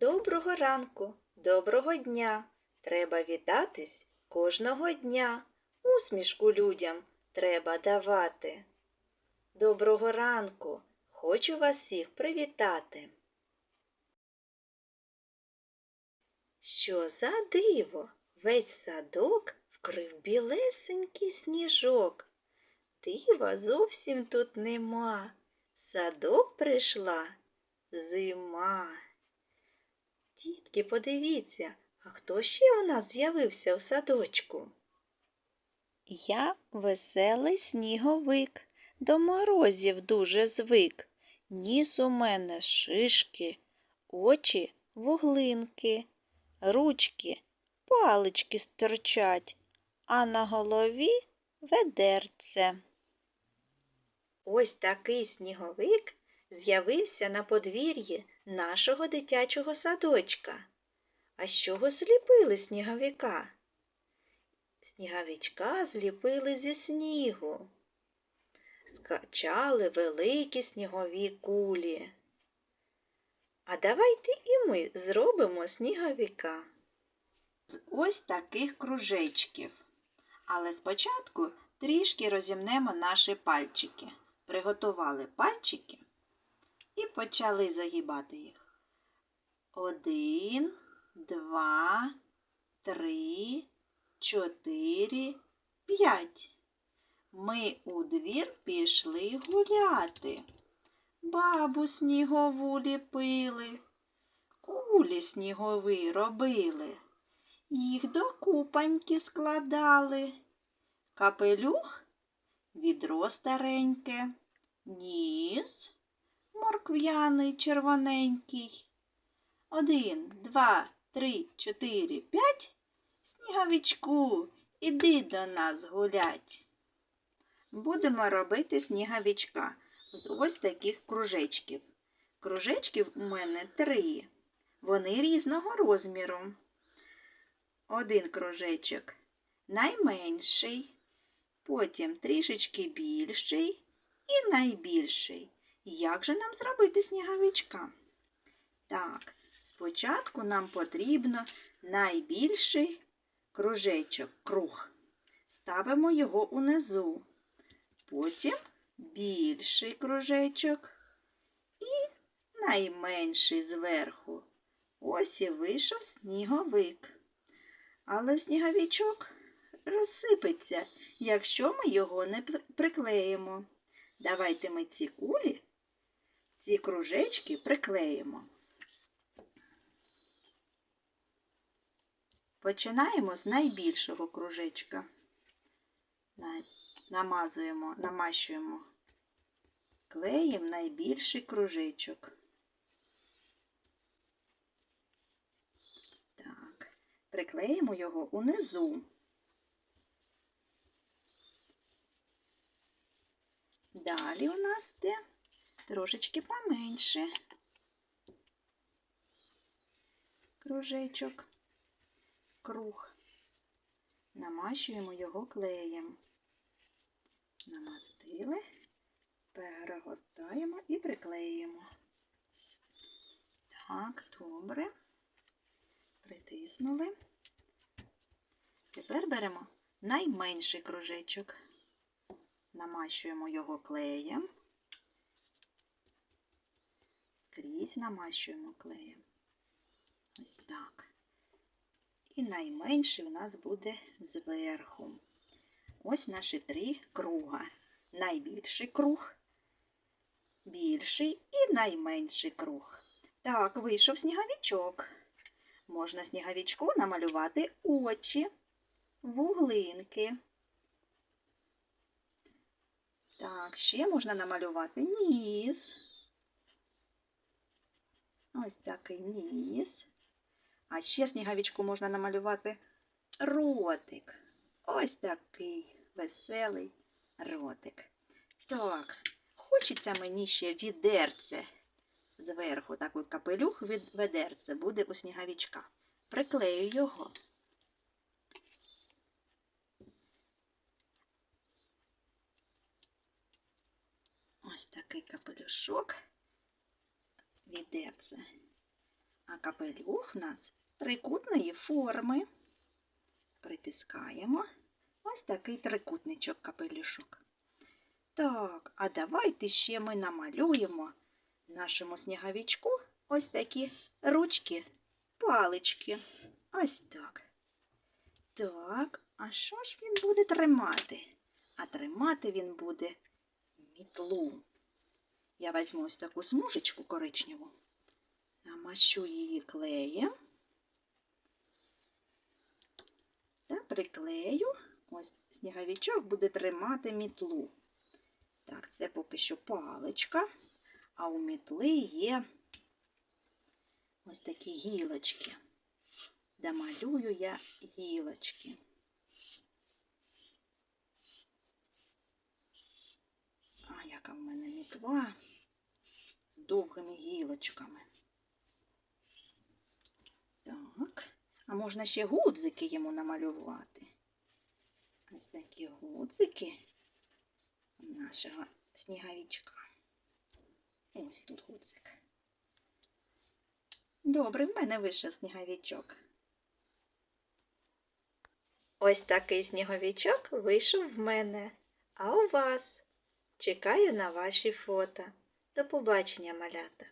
Доброго ранку, доброго дня. Треба вітатись кожного дня. Усмішку людям треба давати. Доброго ранку, хочу вас всіх привітати. Що за диво? Весь садок вкрив білесенький сніжок. Дива зовсім тут нема. В садок прийшла зима. Дітки, подивіться, а хто ще у нас з'явився в садочку? Я веселий сніговик, до морозів дуже звик. Ніс у мене шишки, очі вуглинки, ручки, палички стирчать, а на голові ведерце. Ось такий сніговик з'явився на подвір'ї нашого дитячого садочка. А з чого зліпили сніговика? Сніговичка зліпили зі снігу. Скачали великі снігові кулі. А давайте і ми зробимо сніговика. З ось таких кружечків. Але спочатку трішки розімнемо наші пальчики. Приготували пальчики і почали загибати їх. Один, два, три, чотири, п'ять. Ми у двір пішли гуляти. Бабу снігову ліпили, кулі снігові робили, їх до купаньки складали. Капелюх відро стареньке, ніс моркв'яний червоненький. Один, два, три, чотири, п'ять. Сніговичку, іди до нас гулять. Будемо робити сніговичка з ось таких кружечків. Кружечків у мене три. Вони різного розміру. Один кружечок найменший, потім трішечки більший і найбільший. Як же нам зробити сніговичка? Так, спочатку нам потрібно найбільший кружечок, круг. Ставимо його унизу. Потім більший кружечок і найменший зверху. Ось і вийшов сніговик. Але сніговичок розсипеться, якщо ми його не приклеїмо. Давайте ми ці кулі, ці кружечки приклеїмо. Починаємо з найбільшого кружечка. Намазуємо, намащуємо клеєм найбільший кружечок. Так, приклеїмо його унизу. Далі у нас де трошечки поменше кружечок, круг. Намащуємо його клеєм. Намастили, перегортаємо і приклеїмо. Так, добре. Притиснули. Тепер беремо найменший кружечок намащуємо його клеєм, скрізь намащуємо клеєм. Ось так. І найменший у нас буде зверху. Ось наші три круга. Найбільший круг, більший і найменший круг. Так, вийшов сніговичок. Можна сніговичку намалювати очі, вуглинки. Так, ще можна намалювати ніс. Ось такий ніс. А ще сніговичку можна намалювати ротик. Ось такий веселий ротик. Так, хочеться мені ще відерце зверху, такий капелюх від ведерце буде у сніговичка. Приклею його. Ось такий капелюшок відерце. А капелюх в нас трикутної форми. Притискаємо. Ось такий трикутничок капелюшок. Так, а давайте ще ми намалюємо нашому сніговичку ось такі ручки, палички. Ось так. Так, а що ж він буде тримати? А тримати він буде мітлу. Я візьму ось таку смужечку коричневу, намащу її клеєм та приклею. Ось сніговичок буде тримати мітлу. Так, це поки що паличка, а у мітли є ось такі гілочки. Домалюю я гілочки. А яка в мене мітла з довгими гілочками. Так, а можна ще гудзики йому намалювати. Ось такі гудзики нашого сніговичка. Ось тут гудзик. Добре, в мене вийшов сніговичок. Ось такий сніговичок вийшов в мене. А у вас? Чекаю на ваші фото. До побачення, малята!